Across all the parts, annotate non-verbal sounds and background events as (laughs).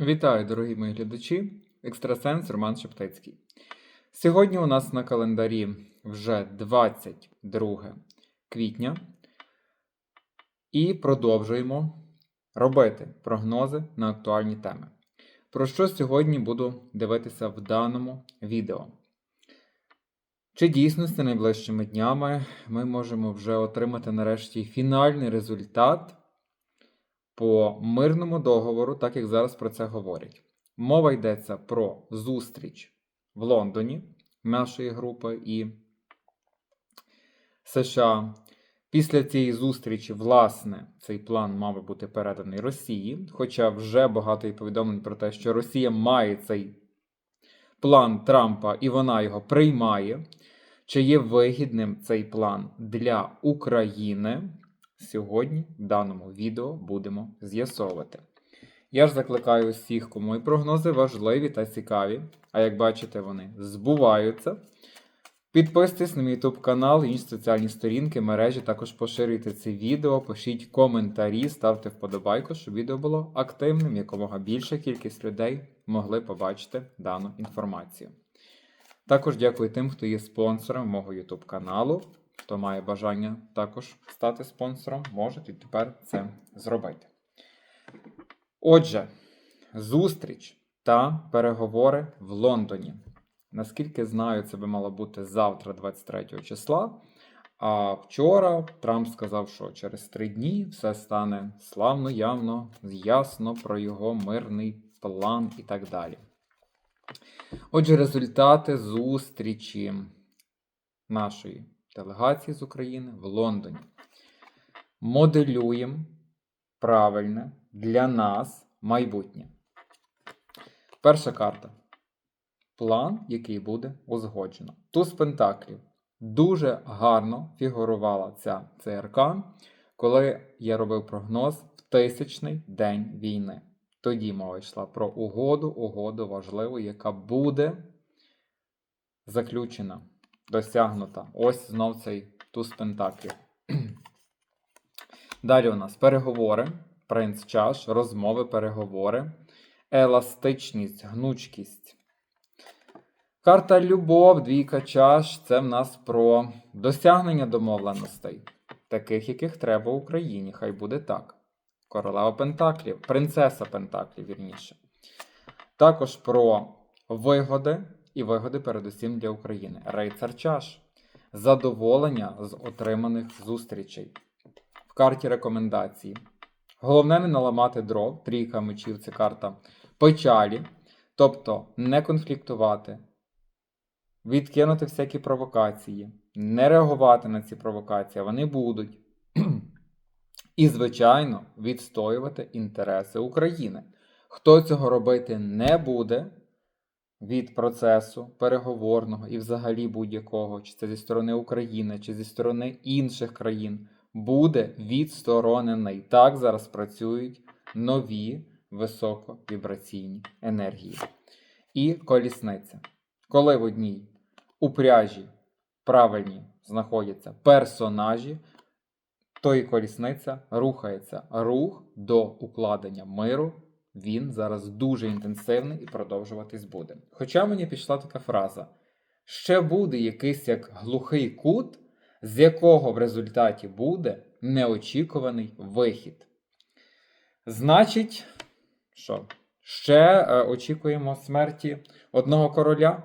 Вітаю, дорогі мої глядачі! Екстрасенс Роман Шептицький. Сьогодні у нас на календарі вже 22 квітня, і продовжуємо робити прогнози на актуальні теми. Про що сьогодні буду дивитися в даному відео? Чи дійсності найближчими днями ми можемо вже отримати нарешті фінальний результат по мирному договору, так як зараз про це говорять. Мова йдеться про зустріч в Лондоні нашої групи і США. Після цієї зустрічі, власне, цей план мав бути переданий Росії. Хоча вже багато є повідомлень про те, що Росія має цей план Трампа і вона його приймає. Чи є вигідним цей план для України? Сьогодні в даному відео будемо з'ясовувати. Я ж закликаю усіх, кому і прогнози важливі та цікаві, а як бачите, вони збуваються. Підписуйтесь на мій YouTube канал, інші соціальні сторінки, мережі, також поширюйте це відео, пишіть коментарі, ставте вподобайку, щоб відео було активним, якомога більша кількість людей могли побачити дану інформацію. Також дякую тим, хто є спонсором мого YouTube каналу. Хто має бажання також стати спонсором, можуть і тепер це зробити. Отже, зустріч та переговори в Лондоні. Наскільки знаю, це би мало бути завтра, 23 числа. А вчора Трамп сказав, що через три дні все стане славно, явно, ясно про його мирний план і так далі. Отже, результати зустрічі нашої делегації з України в Лондоні. Моделюємо правильне для нас майбутнє. Перша карта. План, який буде узгоджено. Туз Пентаклів. Дуже гарно фігурувала ця ЦРК, коли я робив прогноз в тисячний день війни. Тоді мова йшла про угоду, угоду важливу, яка буде заключена досягнута. Ось знов цей туз пентаклів. (clears throat) Далі у нас переговори, принц чаш, розмови, переговори, еластичність, гнучкість. Карта Любов, двійка чаш це в нас про досягнення домовленостей, таких, яких треба Україні. Хай буде так. Королева Пентаклів, принцеса Пентаклів, вірніше. Також про вигоди і вигоди передусім для України. Рейцар чаш. Задоволення з отриманих зустрічей. В карті рекомендації. Головне не наламати дров. Трійка мечів це карта печалі. Тобто не конфліктувати, відкинути всякі провокації, не реагувати на ці провокації, вони будуть. І, звичайно, відстоювати інтереси України. Хто цього робити не буде, від процесу переговорного і взагалі будь-якого, чи це зі сторони України, чи зі сторони інших країн, буде відсторонений. Так зараз працюють нові високовібраційні енергії. І колісниця. Коли в одній упряжі правильні знаходяться персонажі, то і колісниця рухається рух до укладення миру він зараз дуже інтенсивний і продовжуватись буде. Хоча мені пішла така фраза: ще буде якийсь як глухий кут, з якого в результаті буде неочікуваний вихід. Значить, що? Ще е, очікуємо смерті одного короля.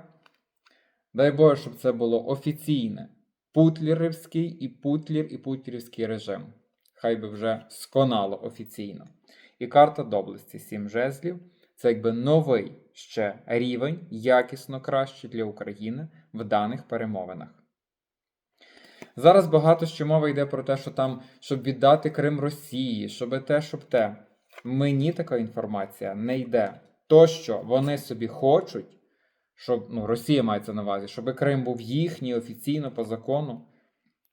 Дай Боже, щоб це було офіційне путлерівський і путлір, і путлерівський режим. Хай би вже сконало офіційно. І карта доблесті 7 жезлів це якби новий ще рівень, якісно кращий для України в даних перемовинах. Зараз багато що мова йде про те, що там, щоб віддати Крим Росії, щоб те, щоб те. Мені така інформація не йде. То, що вони собі хочуть, щоб ну, Росія мається на увазі, щоб Крим був їхній офіційно по закону.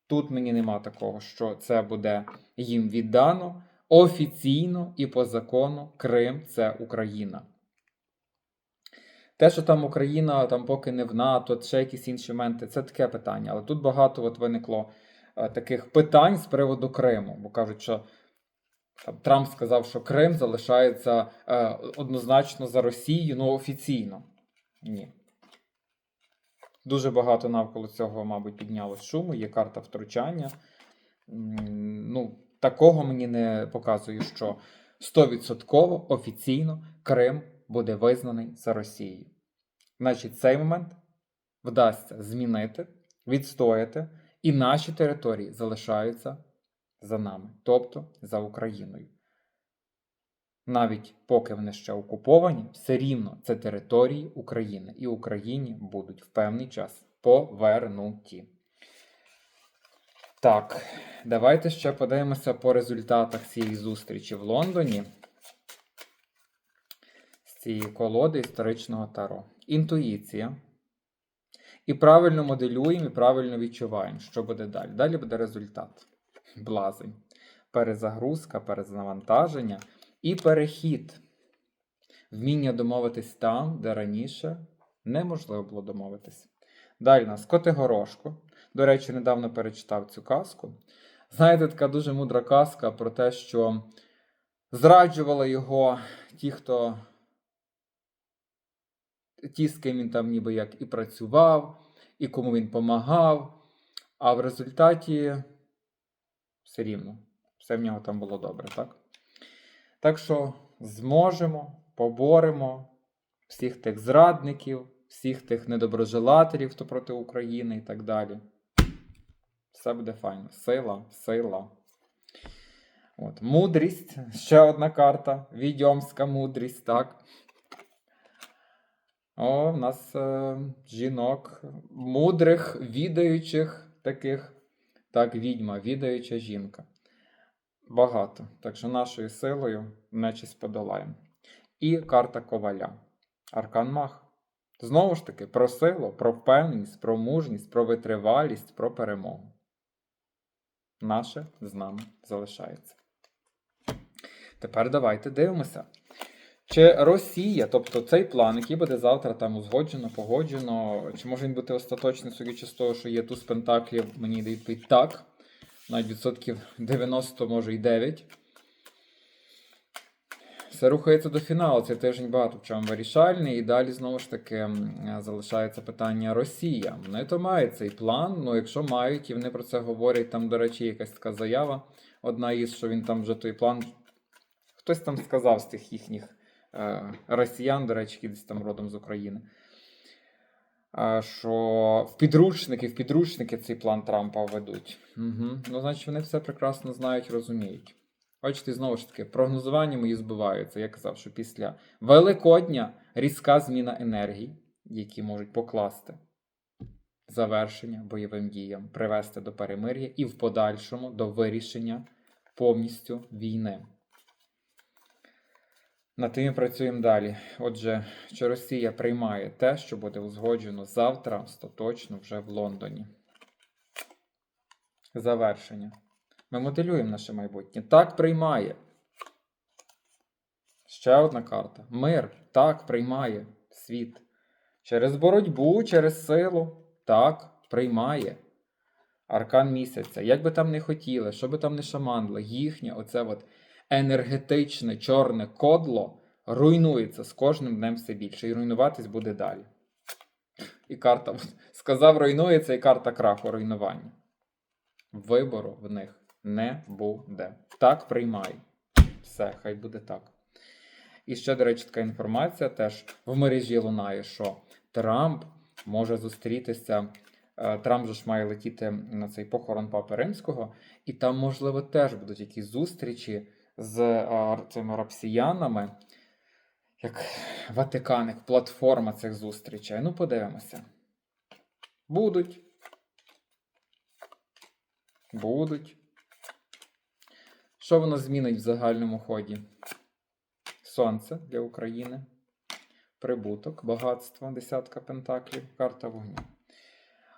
Тут мені нема такого, що це буде їм віддано. Офіційно і по закону Крим це Україна. Те, що там Україна там поки не в НАТО, ще якісь інші моменти, це таке питання. Але тут багато от виникло е, таких питань з приводу Криму, бо кажуть, що Там, Трамп сказав, що Крим залишається е, однозначно за Росією, ну офіційно. Ні. Дуже багато навколо цього, мабуть, піднялось шуму, є карта втручання. Ну, такого мені не показує, що 100% офіційно Крим буде визнаний за Росією. Значить, цей момент вдасться змінити, відстояти, і наші території залишаються за нами, тобто за Україною. Навіть поки вони ще окуповані, все рівно це території України, і Україні будуть в певний час повернуті. Так, давайте ще подивимося по результатах цієї зустрічі в Лондоні з цієї колоди історичного таро. Інтуїція. І правильно моделюємо, і правильно відчуваємо, що буде далі. Далі буде результат. Блазень. Перезагрузка, перезавантаження і перехід. Вміння домовитись там, де раніше неможливо було домовитись. Далі у нас Котигорошко. До речі, недавно перечитав цю казку. Знаєте, така дуже мудра казка про те, що зраджували його ті, хто ті, з ким він там ніби як і працював, і кому він помагав. А в результаті все рівно, все в нього там було добре, так? Так що зможемо, поборемо всіх тих зрадників, всіх тих недоброжелателів, хто проти України і так далі. Все буде файно. Сила, сила. От. Мудрість. Ще одна карта. Відьомська мудрість, так. О, в нас е, жінок мудрих, відаючих таких. Так, відьма, відаюча жінка. Багато. Так що нашою силою нечість подолаємо. І карта коваля. Аркан Мах. Знову ж таки, про силу, про впевненість, про мужність, про витривалість, про перемогу. Наше з нами залишається. Тепер давайте дивимося. Чи Росія, тобто цей план, який буде завтра там узгоджено, погоджено, чи може він бути остаточний, судячи з того, що є туз пентаклів, мені йде так. Навіть відсотків 90, може і 9. Все рухається до фіналу. Цей тиждень багато в чому вирішальний. І далі знову ж таки залишається питання Росія. Вони то мають цей план. Ну, якщо мають, і вони про це говорять, там, до речі, якась така заява. Одна із, що він там вже той план. Хтось там сказав з тих їхніх е, росіян, до речі, які там родом з України. е, Що в підручники, в підручники цей план Трампа ведуть. Угу. Ну, значить, вони все прекрасно знають, розуміють. Бачите, знову ж таки, прогнозування мої збиваються. Я казав, що після Великодня різка зміна енергій, які можуть покласти завершення бойовим діям, привести до перемир'я і в подальшому до вирішення повністю війни. Над тим працюємо далі. Отже, чи Росія приймає те, що буде узгоджено завтра, остаточно вже в Лондоні. Завершення. Ми моделюємо наше майбутнє. Так приймає. Ще одна карта. Мир. Так приймає світ. Через боротьбу, через силу. Так приймає. Аркан місяця. Як би там не хотіли, що би там не шаманили, їхнє оце от енергетичне чорне кодло руйнується з кожним днем все більше. І руйнуватись буде далі. І карта (laughs) сказав, руйнується, і карта краху руйнування. Вибору в них не буде. Так приймай. Все, хай буде так. І ще, до речі, така інформація теж в мережі лунає, що Трамп може зустрітися. е, Трамп же ж має летіти на цей похорон Папи Римського, і там, можливо, теж будуть якісь зустрічі з е, цими рапсіянами, як Ватикан, як платформа цих зустрічей. Ну, подивимося. Будуть. Будуть. Що воно змінить в загальному ході? Сонце для України. Прибуток, багатство, десятка пентаклів, карта вогню.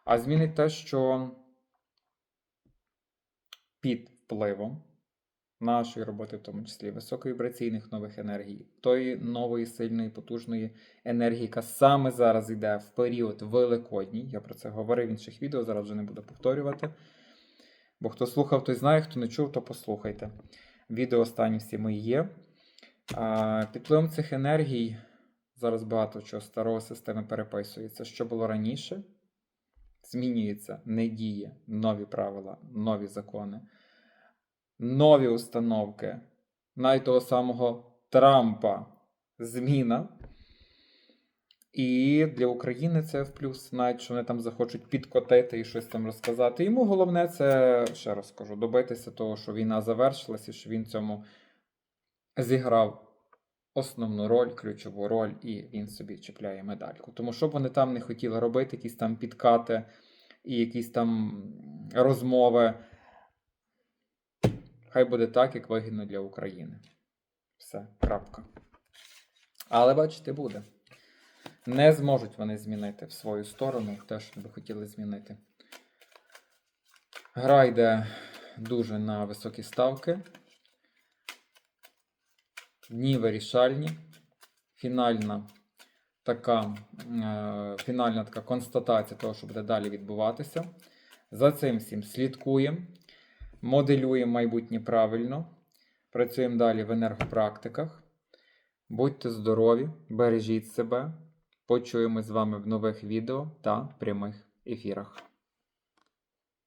А змінить те, що під впливом нашої роботи, в тому числі високовібраційних нових енергій, тої нової сильної, потужної енергії, яка саме зараз йде в період Великодній. Я про це говорив в інших відео, зараз вже не буду повторювати. Бо хто слухав, той знає, хто не чув, то послухайте. Відео останні всі мої є. А, Під впливом цих енергій зараз багато чого старого системи переписується. Що було раніше, змінюється, не діє, нові правила, нові закони, нові установки, навіть того самого Трампа зміна. І для України це в плюс, навіть що вони там захочуть підкотити і щось там розказати. Йому головне це, ще раз скажу, добитися того, що війна завершилась і що він цьому зіграв основну роль, ключову роль, і він собі чіпляє медальку. Тому що б вони там не хотіли робити, якісь там підкати і якісь там розмови. Хай буде так, як вигідно для України. Все, крапка. Але бачите, буде. Не зможуть вони змінити в свою сторону те, що би хотіли змінити. Гра йде дуже на високі ставки. Дні вирішальні. Фінальна така, е, фінальна така констатація того, що буде далі відбуватися. За цим всім слідкуємо, моделюємо майбутнє правильно. Працюємо далі в енергопрактиках. Будьте здорові, бережіть себе. Почуємось з вами в нових відео та прямих ефірах.